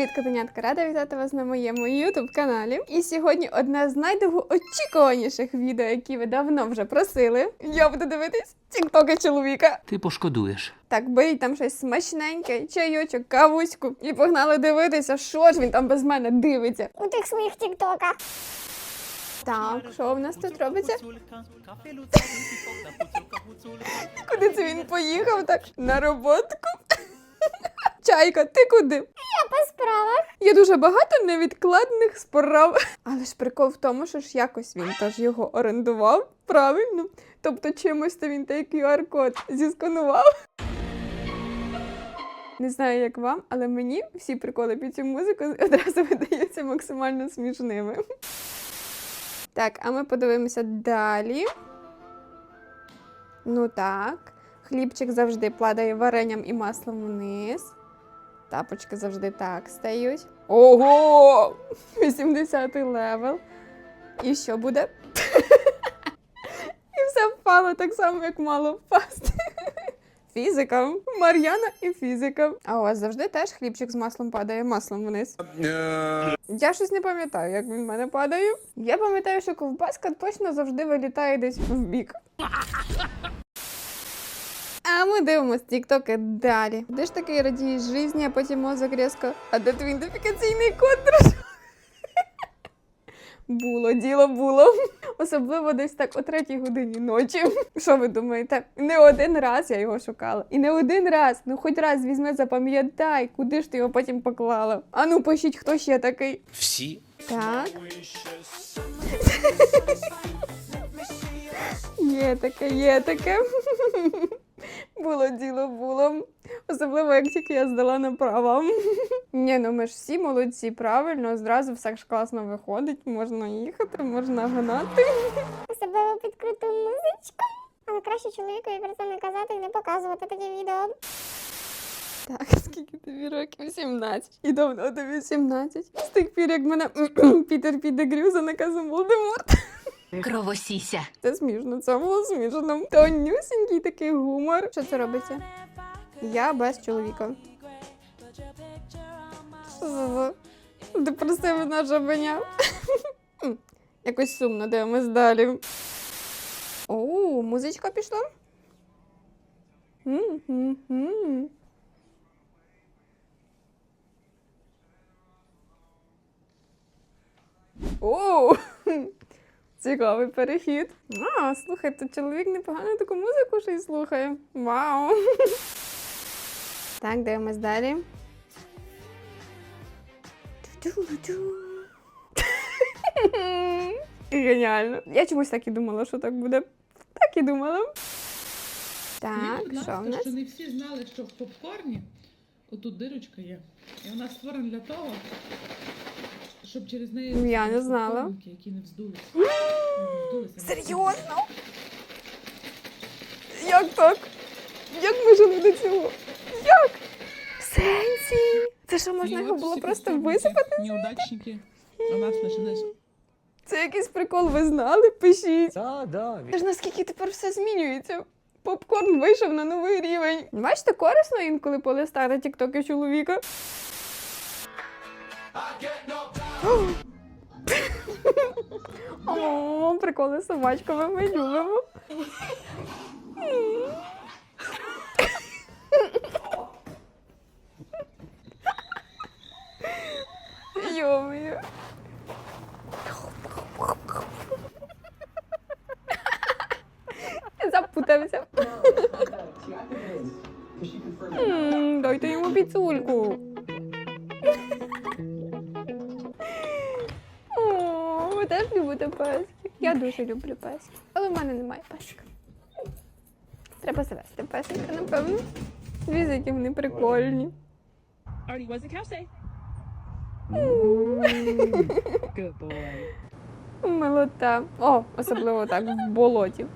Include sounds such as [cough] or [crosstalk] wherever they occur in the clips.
Привіт, котенятка! Рада вітати вас на моєму youtube каналі. І сьогодні одне з найдовгоочікуваніших відео, які ви давно вже просили. Я буду дивитись тіктоки чоловіка. Ти пошкодуєш. Так, беріть там щось смачненьке, чайочок, кавуську, і погнали дивитися, що ж він там без мене дивиться. у тих своїх тіктоках. Так, що в нас тут робиться? Куди це він поїхав так? На роботку? Чайка, ти куди? Я по справах. Є дуже багато невідкладних справ. Але ж прикол в тому, що ж якось він теж його орендував, правильно? Тобто чимось то він той QR-код зісканував. Не знаю, як вам, але мені всі приколи під цю музику одразу [laughs] видаються максимально смішними. Так, а ми подивимося далі. Ну так. Хлібчик завжди падає варенням і маслом вниз. Тапочки завжди так стають. Ого! [laughs] 80 левел. І що буде? [laughs] І все впало так само, як мало впасти. [laughs] Фізика. Мар'яна і фізика. А у вас завжди теж хлібчик з маслом падає маслом вниз. Я щось не пам'ятаю, як він в мене падає. Я пам'ятаю, що ковбаска точно завжди вилітає десь в бік. А ми дивимося тіктоки далі. Де ж такий радієш житті, а потім мозок різко. А де твій ідентифікаційний код дружок? Було, діло було. Особливо десь так о третій годині ночі. Що ви думаєте? Не один раз я його шукала. І не один раз. Ну хоч раз візьми, запам'ятай, куди ж ти його потім поклала. Ану, пишіть, хто ще такий. Всі. Так. Є таке, є таке. Було діло було. Особливо, як тільки я здала на права. [laughs] Ні, ну ми ж всі молодці, правильно, зразу все ж класно виходить, можна їхати, можна гнати. Особливо під круту музичку. Але краще чоловікові про це не казати і не показувати таке відео. Так, [laughs] скільки тобі років? 17. І давно тобі 17. З тих пір, як мене [clears throat] Пітер підегрів за наказом Волдеморта. Кровосіся. Це смішно, це було смішно. Тонюсінький такий гумор. Що це робиться? Я без чоловіка. Що це за депресивна жабеня? [laughs] Якось сумно дивимось далі. О, музичка пішла. М-м-м. О, [laughs] цікавий перехід. А, слухай, то чоловік непогано таку музику ще й слухає. Вау. Так, дивимось далі. Геніально. Я чомусь так і думала, що так буде. Так і думала. Так, Скажіть, що в нас? що не всі знали, що в попкорні отут дирочка є. І вона створена для того, щоб через неї Ну, я не знала. попкорники, які не вздулися. [gasps] Не вздулися, Серйозно? Як так? Як ми жили до цього? Як? В сенсі? Це що, можна І його от було всі просто висипати? Неудачники. У нас лишились. Це якийсь прикол, ви знали? Пишіть. Да, да. Це ж наскільки тепер все змінюється. Попкорн вийшов на новий рівень. Бачите, корисно інколи полистати тіктоки чоловіка. О, приколи з собачками ми любимо. Йо-моє. Запутався. Дайте йому піцульку. Я дуже люблю песиків. Але в мене немає песика. Треба завести песика, напевно. Які вони прикольні. Artie, what's the cow say? Good boy. Милота. О, особливо так, в болоті.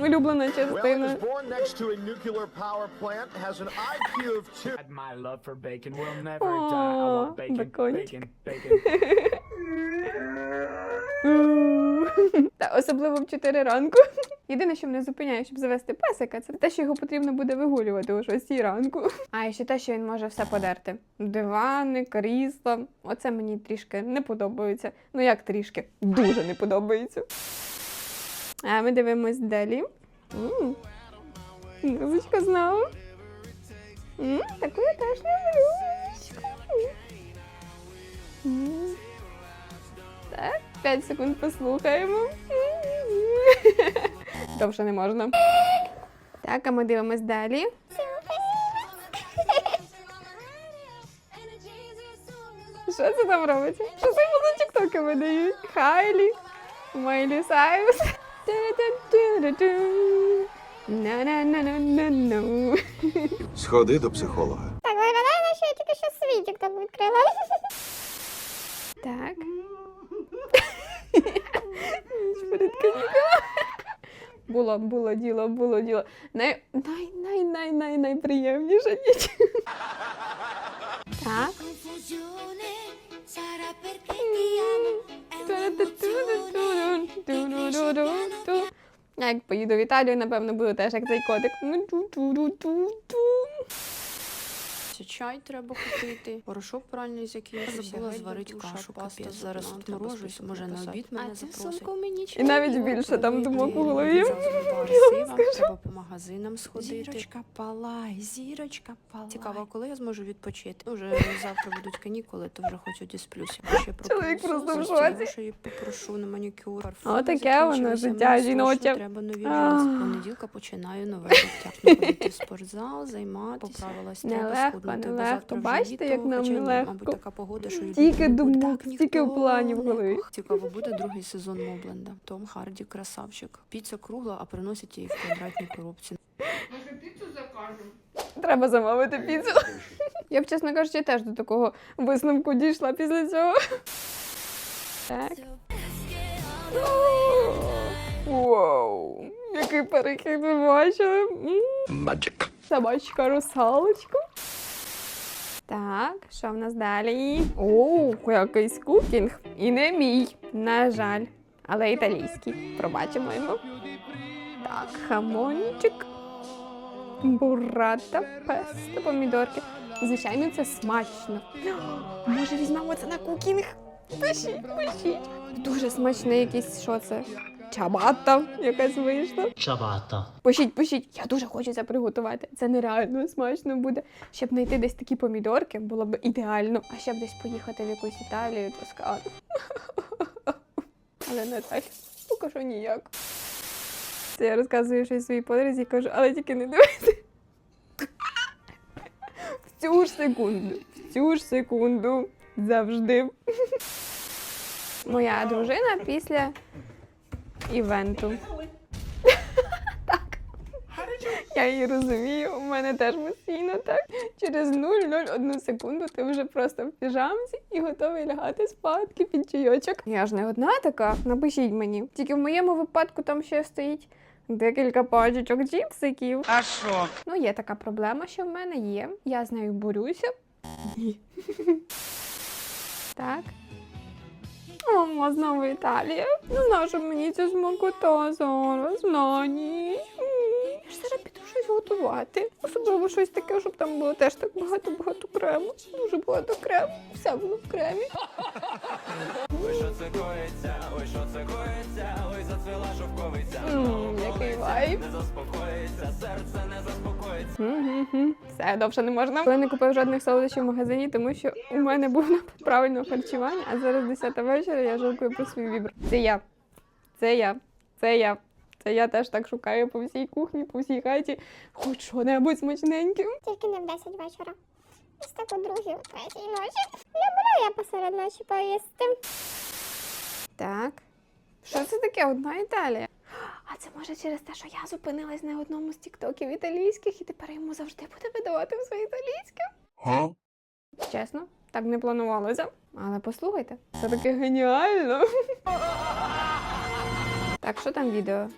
Улюблена Well, he was частина. born next to a nuclear power plant, has an IQ of two. My love for bacon will never die. I want bacon, бекончик. bacon, [laughs] [laughs] Та особливо в 4 ранку. [laughs] Єдине, що мене зупиняє, щоб завести песика, це те, що його потрібно буде вигулювати о 6 ранку. А ще те, що він може все подерти: дивани, крісла. Оце мені трішки не подобається. Ну як трішки, дуже не подобається. А ми дивимось далі. Музичка знову. Таку я теж не люблю. Так, 5 секунд послухаємо. [laughs] Довше не можна. Так, а ми дивимось далі. Що це там робиться? Що це за тіктоки видають? Хайлі, Майлі Сайрус. Сходи до психолога. Так, виглядає, наче я тільки що свій тікток відкрила. Так. Шпиритка ніколи. Було, було діло, було діло. Най, най, най, най, най, найприємніша ніч. Так. А як поїду в Італію, напевно, буду теж як цей котик. Ну, Чай треба купити, порошок пральний закінчився. Забула зварити кашу, капець. Зараз тут може на обід мене запросить. І навіть більше там думок у голові. [laughs] Я вам скажу. Треба по магазинам сходити. Зірочка палай, зірочка палай. Цікаво, коли я зможу відпочити? Уже завтра будуть канікули, то вже хоч одісплюся. Ще Чоловік просто в шоці. що її попрошу на манікюр. Отаке воно життя мені жіноче. Треба нові А. джинси. Понеділка починаю нове життя. Ходити в спортзал, займатися. Поправилась, треба схуднути, нелегко. Бачите, літо, як нам нелегко. Мабуть, така погода, що Стільки люди думок, так стільки ніхто планів в голові. Цікаво, буде другий сезон Мобленда. Том Харді красавчик. Піца кругла, а приносять її в квадратній коробці. Може, піцу закажемо? Треба замовити піцу. [laughs] Я б, чесно кажучи, теж до такого висновку дійшла після цього. Так. Вау! Який перехід ви бачили? Magic. Собачка русалочка. Так, що в нас далі? О, якийсь кукінг. І не мій, на жаль. Але італійський. Пробачимо йому. Так, хамончик. Бурата, песто, помідорки. Звичайно, це смачно. [gasps] Може, візьмемо це на кукінг? Пишіть, пишіть. Дуже смачний якийсь, що це? Чабата якась вийшла. Чабата. Пишіть, пишіть. Я дуже хочу це приготувати. Це нереально смачно буде. Щоб знайти десь такі помідорки, було б ідеально. А щоб десь поїхати в якусь Італію, Тоскану. Але не так. Поки що ніяк. Це я розказую щось своїй подрузі і кажу, але тільки не дивися. В цю ж секунду, в цю ж секунду завжди. Моя дружина після івенту. [laughs] Так. Я її розумію, у мене теж постійно так. Через 0,01 секунду ти вже просто в піжамці і готовий лягати спадки під чайочок. Я ж не одна така, напишіть мені. Тільки в моєму випадку там ще стоїть декілька пачечок чіпсиків. А що? Ну, є така проблема, що в мене є. Я з нею борюся. Ні. Так. О, знову Італія. Ну, нащо мені ця смакота зараз на ніч? Я ж зараз піду щось готувати. Особливо щось таке, щоб там було теж так багато-багато крему. Дуже багато крему. Все було в кремі. Мм, який вайб. Мгм. Все, довше не можна. Я не купив жодних солодощів в магазині, тому що у мене був напад [laughs] правильного харчування, а зараз 10 вечора я жалкую про свій вибір. Це я. Це я. Це я. Це я теж так шукаю по всій кухні, по всій хаті, хоч що-небудь смачненьке. Тільки не в 10 вечора. Ось так у другій, у третій ночі. Люблю я посеред ночі поїсти. Так. Що це таке? Одна Італія. А це може через те, що я зупинилась на одному з тіктоків італійських, і тепер йому завжди буде видавати все італійське. Чесно, так не планувалося. Але послухайте, це таке геніально. Так, що там відео?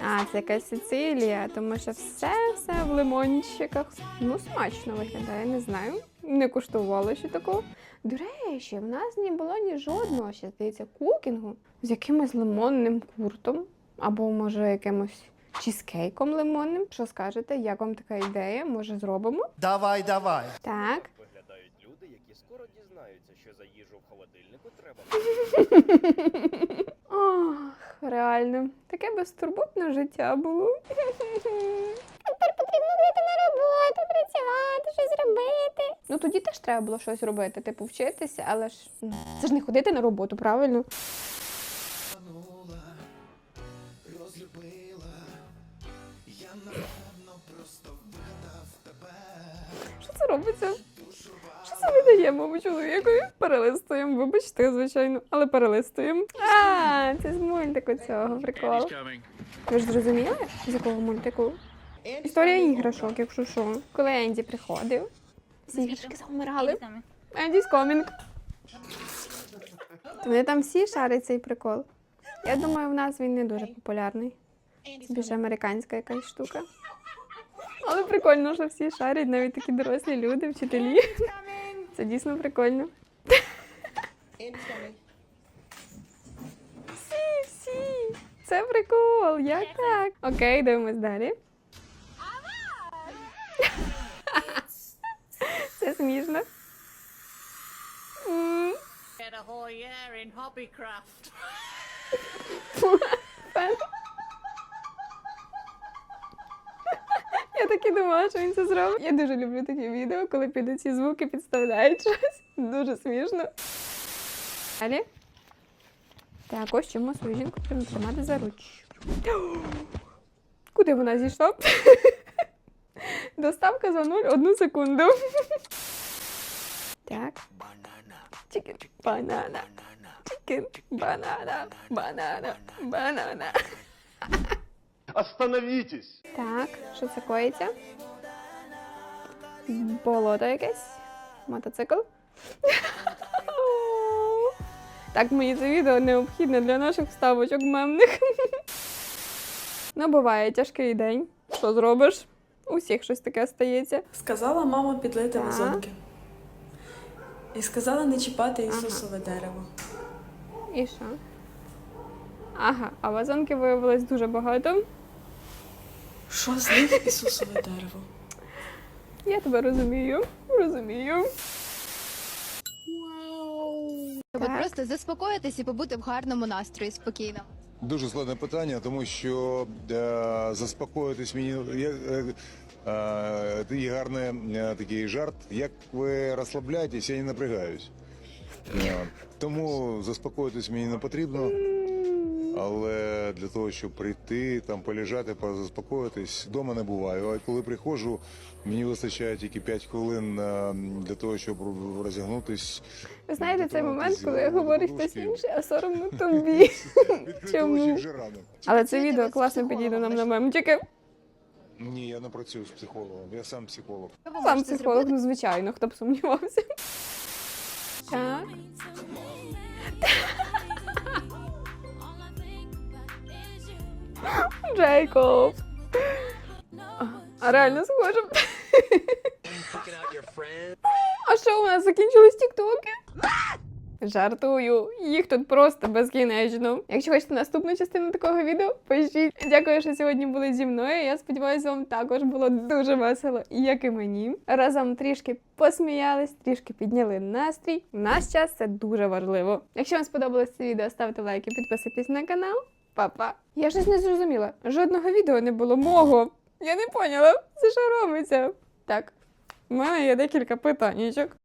А, це якась Сицилія, тому що все, все в лимончиках. Ну, смачно виглядає, не знаю. Не куштувала ще такого. До речі, в нас не було ні жодного ще здається кукінгу з якимось лимонним куртом, або може якимось чізкейком лимонним. Що скажете, як вам така ідея? Може, зробимо? Давай, давай. Так. Виглядають люди, які скоро дізнаються, що за їжу в холодильнику треба. [laughs] Ох, реально, таке безтурботне життя було. [laughs] Тепер потрібно вийти на роботу, працювати, щось робити. Ну тоді теж треба було щось робити, типу вчитися, але ж ну, це ж не ходити на роботу, правильно? Що це робиться? Що це ми даємо чоловікові? Перелистуємо, вибачте, звичайно, але перелистуємо. А, це з мультику цього прикол. Ви ж зрозуміли, з якого мультику? Історія іграшок, якщо що. Коли Енді приходив, всі іграшки завмирали. Coming. То Вони там всі шарять цей прикол. Я думаю, в нас він не дуже популярний. Це більше американська якась штука. Але прикольно, що всі шарять, навіть такі дорослі люди, вчителі. Це дійсно прикольно. Всі, всі. Це прикол. Як так? Окей, дивимось далі. [laughs] Це смішно. М. Фен. [laughs] Я так і думала, що він це зробить. Я дуже люблю такі відео, коли підуть ці звуки, підставляють щось. Дуже смішно. Далі. Так, ось чому свою жінку потрібно тримати за ручку. [gasps] Куди вона зійшла? [laughs] Доставка за 0 одну секунду. Так. Чикен, банана. Чикен, банана, банана, банана. Остановитесь! Так, що це коїться? Болото якесь? Мотоцикл? Так, мені це відео необхідне для наших вставочок мемних. Ну, буває тяжкий день. Що зробиш? У всіх щось таке стається. Сказала мама підлити Так. вазонки. І сказала не чіпати Ісусове дерево. І що? Ага, а вазонки виявилось дуже багато. Що з них Ісусове дерево? Я тебе розумію. Розумію. Так. просто заспокоїтись і побути в гарному настрої спокійно. Дуже складне питання, тому що е, заспокоїтись мені є, е, такий гарний е, такий жарт. Як ви розслабляєтесь, я не напрягаюсь. Тому заспокоїтись мені не потрібно. Але для того, щоб прийти, там полежати, позаспокоїтись, вдома не буваю. А коли приходжу, мені вистачає тільки 5 хвилин е, для того, щоб розігнутись. Ви знаєте цей момент, коли Підготуватись говорить хтось інший, а соромно [laughs] тобі. Чому? вже рано. Але це відео класно підійде нам на лише? мемчики. Ні, я не працюю з психологом, я сам психолог. Сам психолог, ну звичайно, хто б сумнівався. Так. Джейкоб. А, А реально схоже. А що у нас закінчились тіктоки? Жартую, їх тут просто безкінечно. Якщо хочете наступну частину такого відео, пишіть. Дякую, що сьогодні були зі мною. Я сподіваюся, вам також було дуже весело, як і мені. Разом трішки посміялись, трішки підняли настрій. В наш час це дуже важливо. Якщо вам сподобалось це відео, ставте лайки, підписуйтесь на канал. Па-па. Я щось не зрозуміла. Жодного відео не було мого. Я не поняла, це що робиться. Так, у мене є декілька питаннячок.